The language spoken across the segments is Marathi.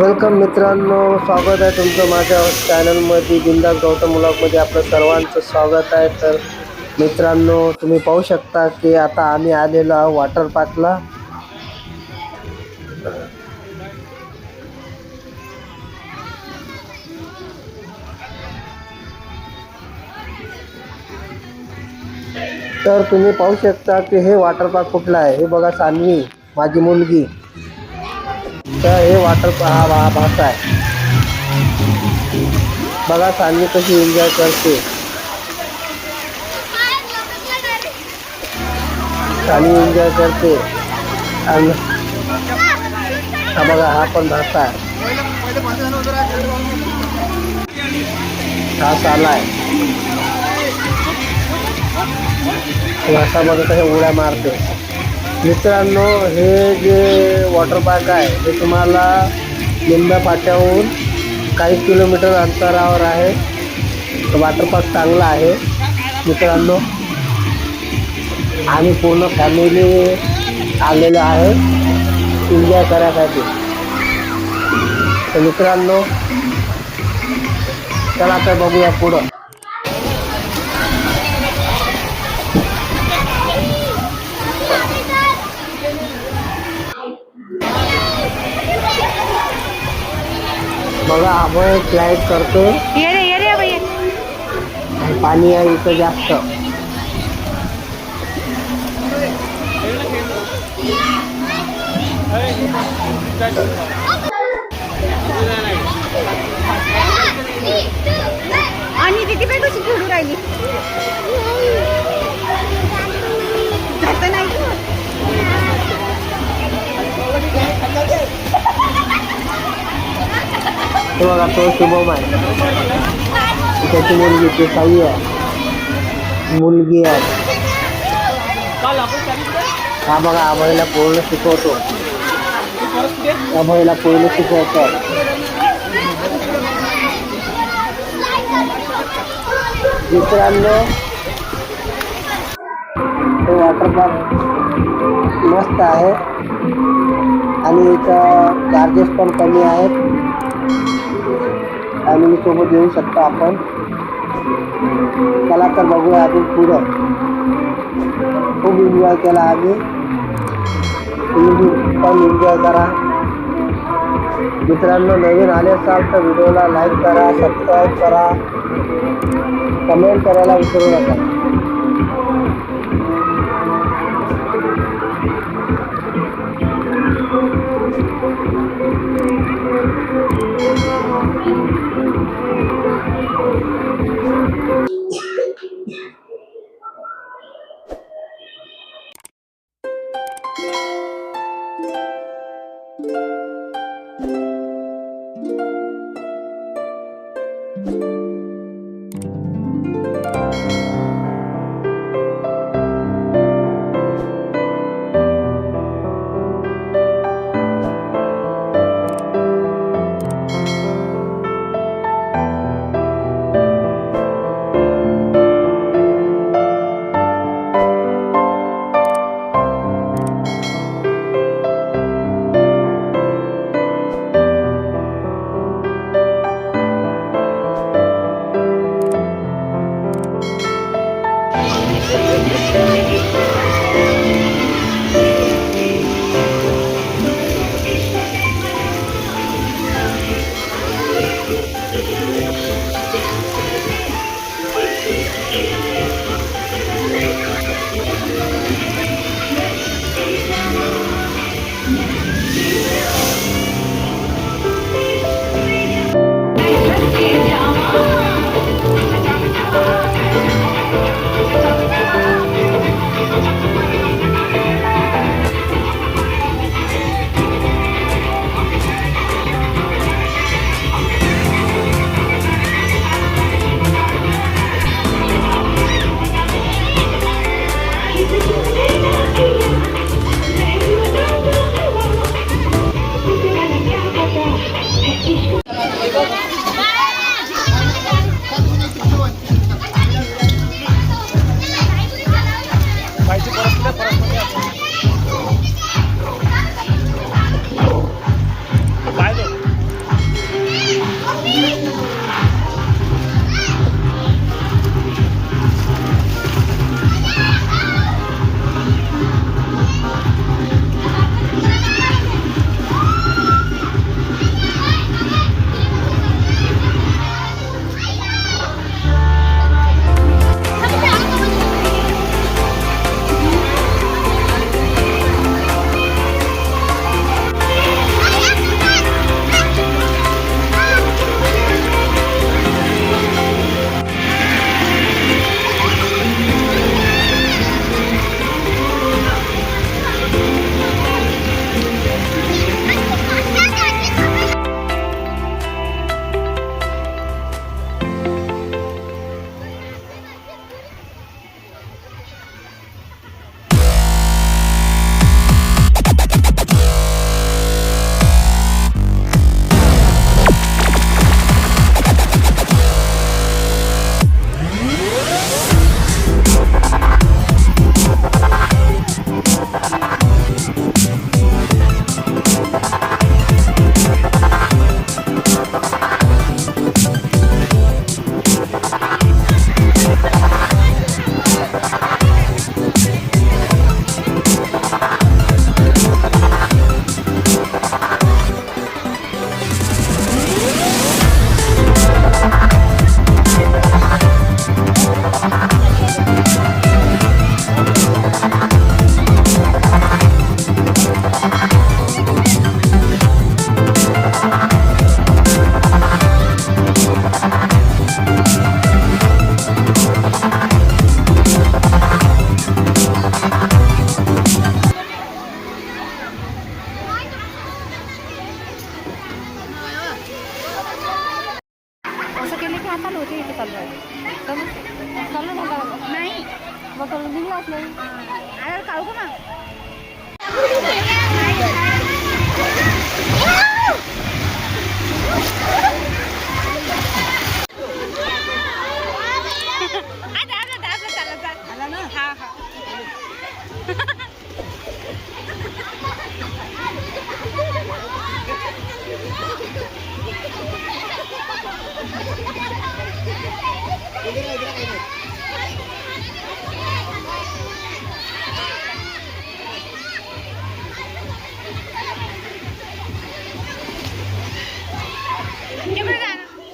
वेलकम मित्रांनो स्वागत आहे तुमचं माझ्या चॅनलमध्ये बिंदास गौतम मुलामध्ये आपलं सर्वांचं स्वागत आहे. तर मित्रांनो तुम्ही पाहू शकता की आता आम्ही आलेलो आहोत वॉटर पार्कला तर तुम्ही पाहू शकता की हे वॉटर पार्क कुठलं आहे? हे बघा सान्वी माझी मुलगी. तर हे वॉटर हा हा भाषा आहे. बघा सांगली कशी एन्जॉय करते. सान्वी एन्जॉय करते. आणि हा बघा हा पण भाषा आहे. हा चाला आहे. भाषा बघा कशा उड्या मारते. मित्रांनो हे जे वॉटर पार्क आहे हे तुम्हाला लिंबा फाट्याहून काही किलोमीटर अंतरावर आहे. वॉटर पार्क चांगला आहे मित्रांनो. आम्ही पूर्ण फॅमिली आलेलो आहे. एन्जॉय करायसाठी तर मित्रांनो चला आता बघूया पुढं. बघा आपण फ्लाईट करतो ये रे ये रे आणि पाणी आहे इथं जास्त. आणि तिथे पण कशी खेळू राहिली? हे बघा तो शुभम आहे. त्याची मुलगी ती साई आहे. मुलगी आहे. हा बघा आम्हाला पूर्ण शिकवतो. आम्हाला पूर्ण शिकवतो मित्रांनो हे वॉटर पार्क मस्त आहे. आणि इथं चार्जेस पण कमी आहेत. फॅमिलीसोबत येऊ शकता आपण. चला तर बघूया अजून पुढं. खूप एन्जॉय केला आम्ही. तुम्ही पण एन्जॉय करा. मित्रांनो नवीन आले असाल तर व्हिडिओला लाईक करा सबस्क्राईब करा. कमेंट करायला विसरू नका.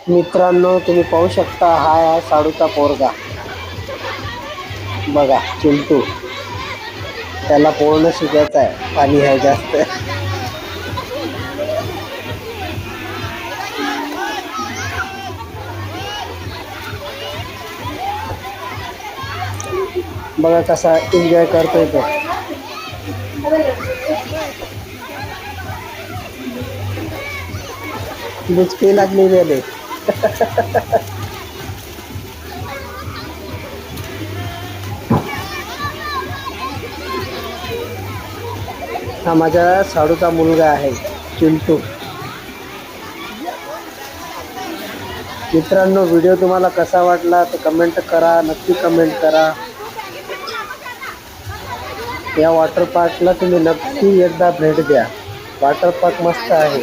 मित्रांनो तुम्ही पाहू शकता हा आहे साडूचा पोरगा. बघा चिंटू. त्याला पोहणं शिकायचं आहे पाणी आहे जास्त. बघा कसा एन्जॉय करतोय तो. बुचकी लागली गेले हा माझा साडूचा मुलगा आहे चिंटू. मित्रांनो व्हिडिओ तुम्हाला कसा वाटला तर कमेंट करा नक्की कमेंट करा. या वॉटर पार्कला तुम्ही नक्की एकदा भेट द्या. वॉटर पार्क मस्त आहे.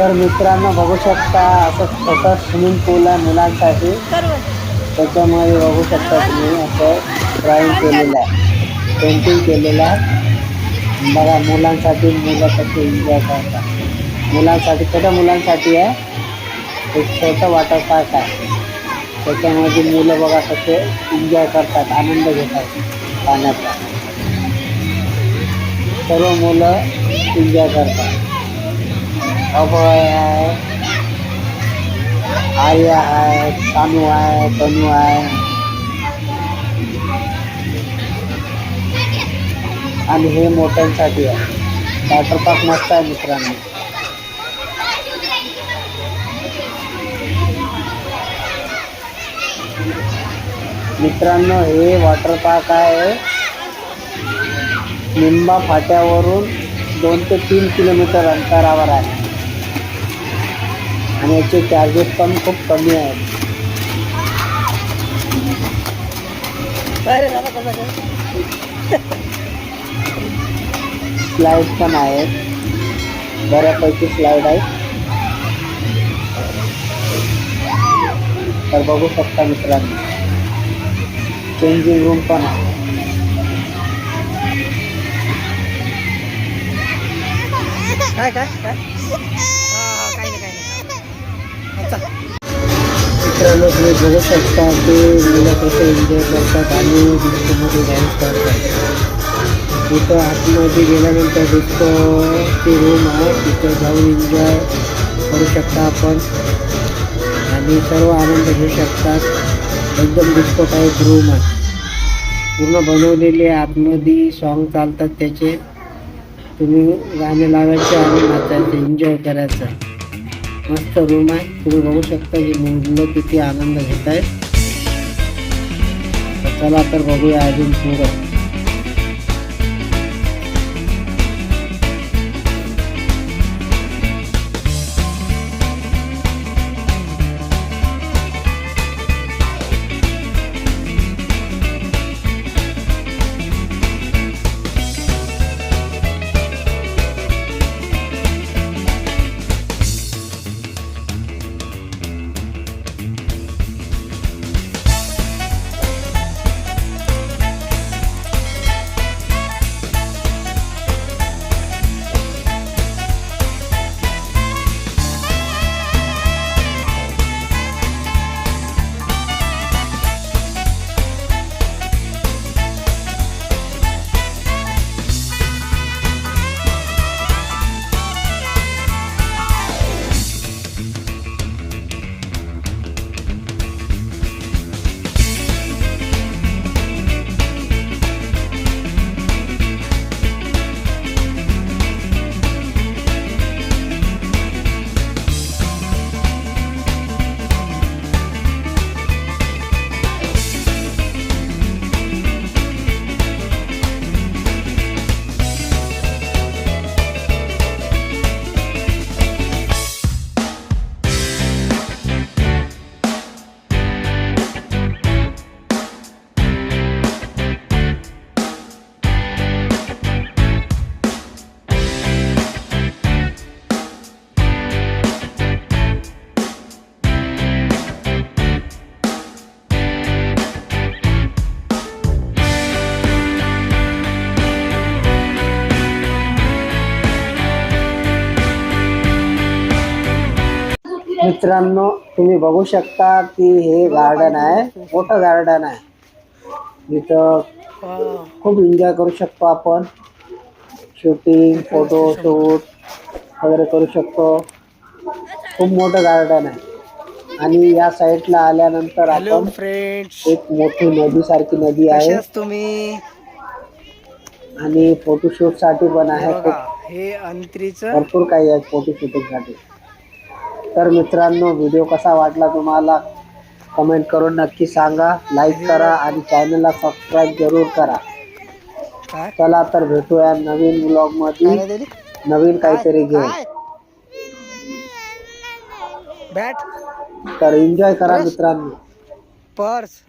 तर मित्रांनो बघू शकता असं छोटं स्विमिंग पूल आहे मुलांसाठी. त्याच्यामध्ये बघू शकता तुम्ही असं ड्रॉइंग केलेलं आहे. पेंटिंग केलेलं आहे. बघा मुलांसाठी मुलं कसे एन्जॉय करतात. मुलांसाठी छोट्या मुलांसाठी आहे. एक छोटं वॉटर पार्क आहे. त्याच्यामध्ये मुलं बघा कसे एन्जॉय करतात आनंद घेतात पाण्याचा. सर्व मुलं एन्जॉय करतात. अभय आहे आर्या आहे सानू आहे तनू आहे. आणि हे मोठ्यांसाठी आहे. वॉटर पार्क मस्त आहे मित्रांनो. मित्रांनो हे वॉटर पार्क आहे. निंबा फाट्यावरून दोन ते तीन किलोमीटर अंतरावर आहे. याचे चार्जेस पण खूप कमी आहेत स्लाईड पण आहेत बऱ्यापैकी स्लाईड आहेत तर बघू शकता मित्रांनो चेंजिंग रूम पण आहे काय काय काय मित्रांनो तुम्ही बघू शकता की मुलं कसे एन्जॉय करतात आणि डिस्कोमध्ये डान्स करतात. इथं आतमध्ये गेल्यानंतर डिस्कोची रूम आहे. तिथं जाऊन एन्जॉय करू शकता आपण. आणि सर्व आनंद घेऊ शकतात. एकदम डिस्को टाईप रूम आहे. पूर्ण बनवलेले आहे. आतमध्ये सॉन्ग चालतात त्याचे. तुम्ही गाणे लावायचे आणि नाचायचे. एन्जॉय करायचं. मस्त रूम आहे. तुम्ही बघू शकता की मुलं किती आनंद घेत आहेत चला तर बघूया अजून पुढं. मित्रांनो तुम्ही बघू शकता की हे गार्डन आहे. मोठं गार्डन आहे. इथं. खूप एन्जॉय करू शकतो आपण. शूटिंग फोटो शूट वगैरे करू शकतो. खूप मोठं गार्डन आहे. आणि या साईडला आल्यानंतर आपण एक मोठी नदी सारखी नदी आहे. तुम्ही? आणि फोटोशूटसाठी पण आहे. हे अंत्रीचं भरपूर काही आहे फोटोशूटिंगसाठी. तर मित्रांनो व्हिडिओ कसा वाटला तुम्हाला? कमेंट करून नक्की सांगा. लाईक करा आणि चॅनलला सबस्क्राईब जरूर करा. चला तर भेटूया नवीन ब्लॉग काय मध्ये नाही दिली? नवीन काहीतरी? बॅट? तर एन्जॉय करा मित्रांनो. पर्स.